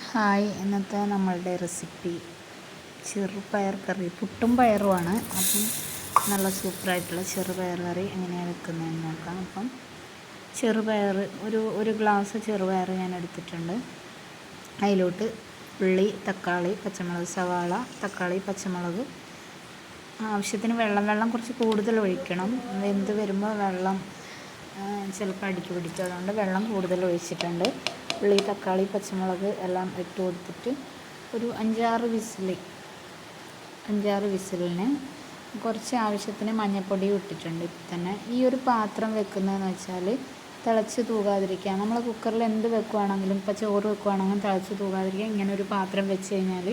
Hi ഇന്നത്തെ നമ്മളുടെ recipe ചെറുപയർ കറി പുട്ടും പയറുമാണ്. അപ്പം നല്ല സൂപ്പറായിട്ടുള്ള ചെറുപയർ കറി എങ്ങനെയാണ് വെക്കുന്നതെന്ന് നോക്കാം. അപ്പം ചെറുപയർ ഒരു ഒരു ഗ്ലാസ് ചെറുപയർ ഞാൻ എടുത്തിട്ടുണ്ട്. അതിലോട്ട് ഉള്ളി തക്കാളി പച്ചമുളക് സവാള തക്കാളി പച്ചമുളക്. ആവശ്യത്തിന് വെള്ളം വെള്ളം കുറച്ച് കൂടുതൽ ഒഴിക്കണം. വെന്ത് വരുമ്പോൾ വെള്ളം ചിലപ്പോൾ അടിക്ക് പിടിക്കും. അതുകൊണ്ട് വെള്ളം കൂടുതൽ ഒഴിച്ചിട്ടുണ്ട്. ഉള്ളി തക്കാളി പച്ചമുളക് എല്ലാം ഇട്ട് കൊടുത്തിട്ട് ഒരു അഞ്ചാറ് വിസിൽ അഞ്ചാറ് വിസിലിന് കുറച്ച് ആവശ്യത്തിന് മഞ്ഞൾപ്പൊടി ഇട്ടിട്ടുണ്ട്. ഇപ്പം തന്നെ ഈ ഒരു പാത്രം വെക്കുന്നതെന്ന് വെച്ചാൽ തിളച്ച് തൂകാതിരിക്കുക. നമ്മൾ കുക്കറിൽ എന്ത് വെക്കുവാണെങ്കിലും ഇപ്പോൾ ചോറ് വെക്കുവാണെങ്കിലും തിളച്ച് തൂകാതിരിക്കുക. ഇങ്ങനെ ഒരു പാത്രം വെച്ച് കഴിഞ്ഞാൽ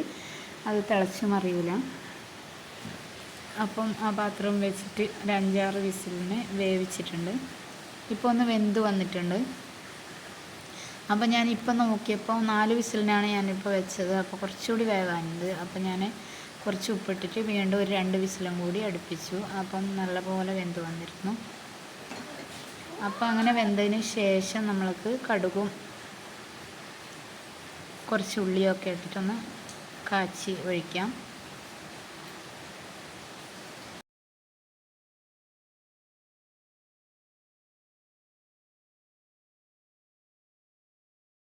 അത് തിളച്ച് മറിയില്ല അപ്പം ആ പാത്രം വെച്ചിട്ട് ഒരു അഞ്ചാറ് വിസിലിന് വേവിച്ചിട്ടുണ്ട്. ഇപ്പോൾ ഒന്ന് വെന്ത് വന്നിട്ടുണ്ട്. അപ്പോൾ ഞാൻ ഇപ്പം നോക്കിയപ്പോൾ നാല് വിസിലിനാണ് ഞാനിപ്പോൾ വെച്ചത്. അപ്പോൾ കുറച്ചുകൂടി വേവാനുണ്ട് അപ്പോൾ ഞാൻ കുറച്ച് ഉപ്പിട്ടിട്ട് വീണ്ടും ഒരു രണ്ട് വിസിലും കൂടി അടുപ്പിച്ചു. അപ്പം നല്ലപോലെ വെന്ത് വന്നിരുന്നു. അപ്പോൾ അങ്ങനെ വെന്തതിന് ശേഷം നമ്മൾക്ക് കടുകും കുറച്ച് ഉള്ളിയൊക്കെ ഇട്ടിട്ടൊന്ന് കാച്ചി ഒഴിക്കാം.